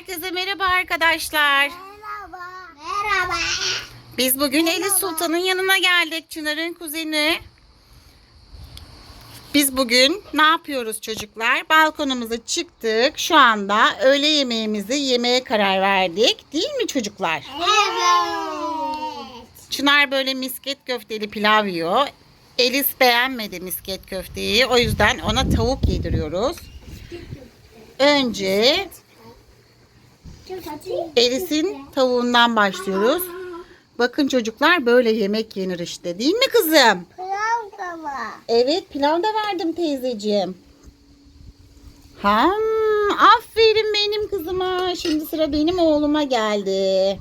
Herkese merhaba arkadaşlar. Merhaba. Merhaba. Biz bugün Elif Sultan'ın yanına geldik. Çınar'ın kuzeni. Biz bugün ne yapıyoruz çocuklar? Balkonumuza çıktık. Şu anda öğle yemeğimizi yemeye karar verdik. Değil mi çocuklar? Evet. Çınar böyle misket köfteli pilav yiyor. Elis beğenmedi misket köfteyi. O yüzden ona tavuk yediriyoruz. Önce Elis'in tavuğundan başlıyoruz. Bakın çocuklar böyle yemek yenir işte. Değil mi kızım? Pilav da var. Evet pilav da verdim teyzeciğim. Ham, aferin benim kızıma. Şimdi sıra benim oğluma geldi.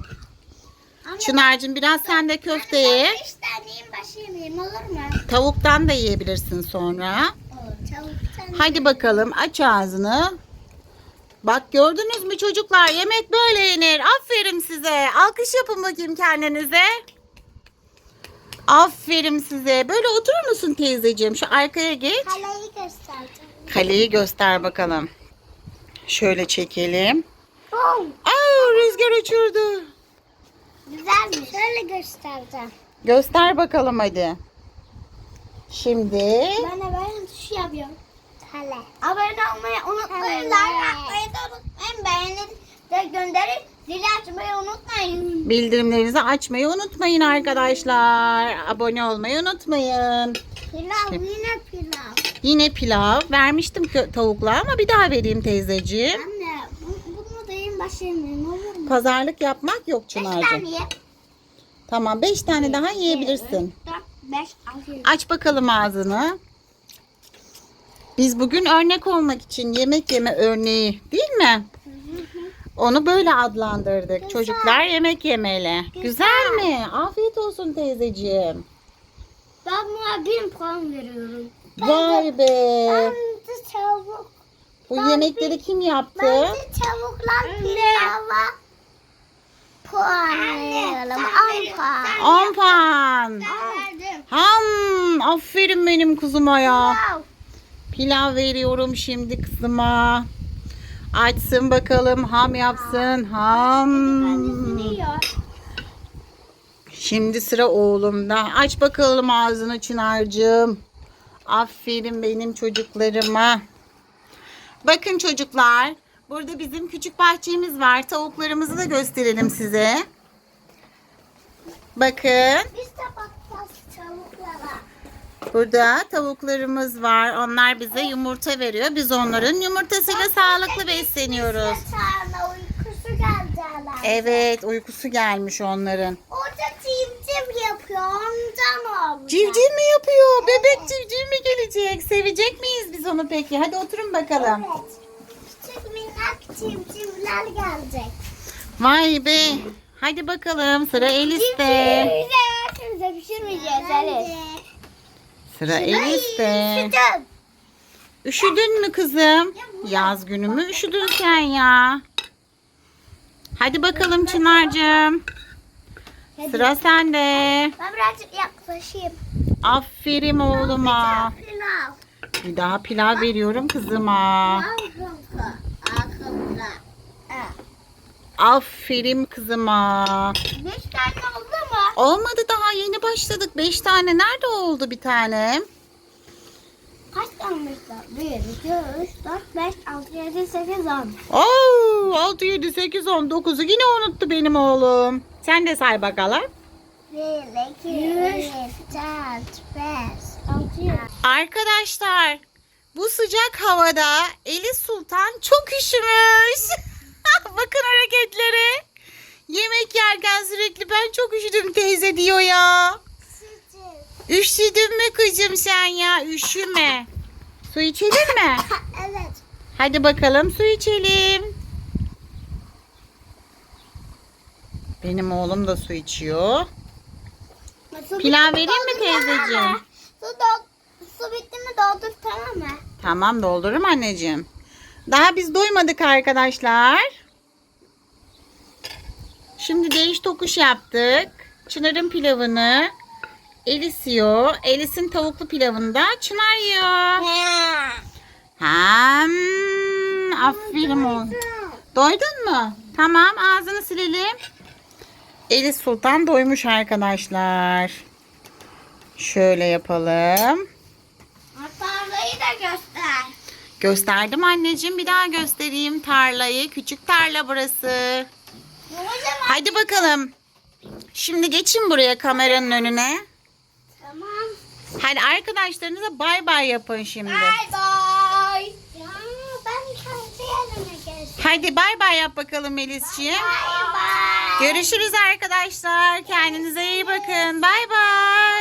Çınar'cığım biraz sen de taneyim başı yemeğim olur mu? tavuktan da yiyebilirsin sonra. Olur. Tavuktan. Hadi bakalım aç ağzını. Bak gördünüz mü çocuklar yemek böyle yenir. Aferin size. Alkış yapın bakayım kendinize. Aferin size. Böyle oturur musun teyzeciğim? Şu arkaya geç. Kaleyi göstereceğim. Kaleyi göster bakalım. Şöyle çekelim. Bum. Aa rüzgar uçurdu. Güzelmiş. Şöyle göstereceğim. Göster bakalım hadi. Şimdi Ben de böyle tuş yapıyorum. Kale. Abone olmayı unutmayın. Like atmayı da unutmayın. Beğenin de gönderin. Zili açmayı unutmayın. bildirimlerinizi açmayı unutmayın arkadaşlar. Abone olmayı unutmayın. Pilav yine pilav. Yine pilav. Vermiştim tavukla ama bir daha vereyim teyzeciğim. Anne bu, bunu da yiyin başı yemeğim olur mu? Pazarlık yapmak yok Beş Çınar'cığım. tane ye. Tamam 5 tane daha yiyebilirsin. Dört, beş, altı. Aç bakalım ağzını. Biz bugün örnek olmak için yemek yeme örneği değil mi? Onu böyle adlandırdık. Çocuklar yemek yemeli. Güzel mi? Afiyet olsun teyzeciğim. Ben buna bin puan veriyorum. Vay be. Ben de tavuk. Bu yemekleri kim yaptı? Ben de tavuklar pilava puan veriyorum. On puan. 10 puan. Ham. Aferin benim kuzuma ya. Wow. Pilav veriyorum şimdi kızıma. Açsın bakalım. Ham yapsın. Ham. Şimdi sıra oğlumda. Aç bakalım ağzını Çınar'cığım. Aferin benim çocuklarıma. Bakın çocuklar. Burada bizim küçük bahçemiz var. Tavuklarımızı da gösterelim size. Bakın. Biz de bakacağız tavuklara. Burada tavuklarımız var. Onlar bize yumurta veriyor. Biz onların yumurtasıyla sağlıklı besleniyoruz. Çağına uykusu geldi herhalde. Evet uykusu gelmiş onların. Orada civciv yapıyor. Ondan oldu. Civciv mi yapıyor? Bebek civciv mi gelecek? Sevecek miyiz biz onu peki? Hadi oturun bakalım. Evet. Küçük minnak civcivler gelecek. Vay be. Hadi bakalım sıra Elis'te. Bize pişirmeyeceğiz Elif. Sıra Elis'te. Sütüm. Üşüdün mü kızım? Yaz günü mü üşüdün sen ya? Hadi bakalım Çınar'cığım. Sıra sende. Ben birazcık yaklaşayım. Aferin oğluma. Bir daha pilav veriyorum kızıma. Aferin kızıma. Beş tane? Olmadı daha yeni başladık. Beş tane nerede oldu bir tane? Kaç tane var? Bir, iki, üç, dört, beş, altı, yedi, sekiz, on. Oo, 6, 7, 8, 10, 9'u yine unuttu benim oğlum. Sen de say bakalım. Bir, iki, üç, dört, beş, altı, yedi. Arkadaşlar bu sıcak havada Eli Sultan çok üşümüş. Bakın hareketlere. Yemek yerken sürekli ben çok üşüdüm teyze diyor ya. Sütüm. Üşüdün mü kızım sen ya? Üşüme. Su içelim mi? Evet. Hadi bakalım su içelim. Benim oğlum da su içiyor. Su Pilav vereyim mi tamam teyzeciğim? mı? Su, dol su bitti mi doldur tamam mı? Tamam doldururum anneciğim. Daha biz doymadık arkadaşlar. Şimdi değiş tokuş yaptık. Çınar'ın pilavını Elis yiyor. Elis'in tavuklu pilavını da Çınar yiyor. Hem aferin oğlum. Doydun mu? Tamam ağzını silelim. Elif Sultan doymuş arkadaşlar. Şöyle yapalım. Tarlayı da göster. Gösterdim anneciğim. Bir daha göstereyim tarlayı. Küçük tarla burası. Hadi bakalım. Şimdi geçin buraya kameranın önüne. Tamam. Hadi arkadaşlarınıza bay bay yapın şimdi. Bye. Ya ben kendi yerime geçtim. Hadi bay bay yap bakalım Melisciğim. Bye bye. Görüşürüz arkadaşlar. Kendinize iyi bakın. Bay bay.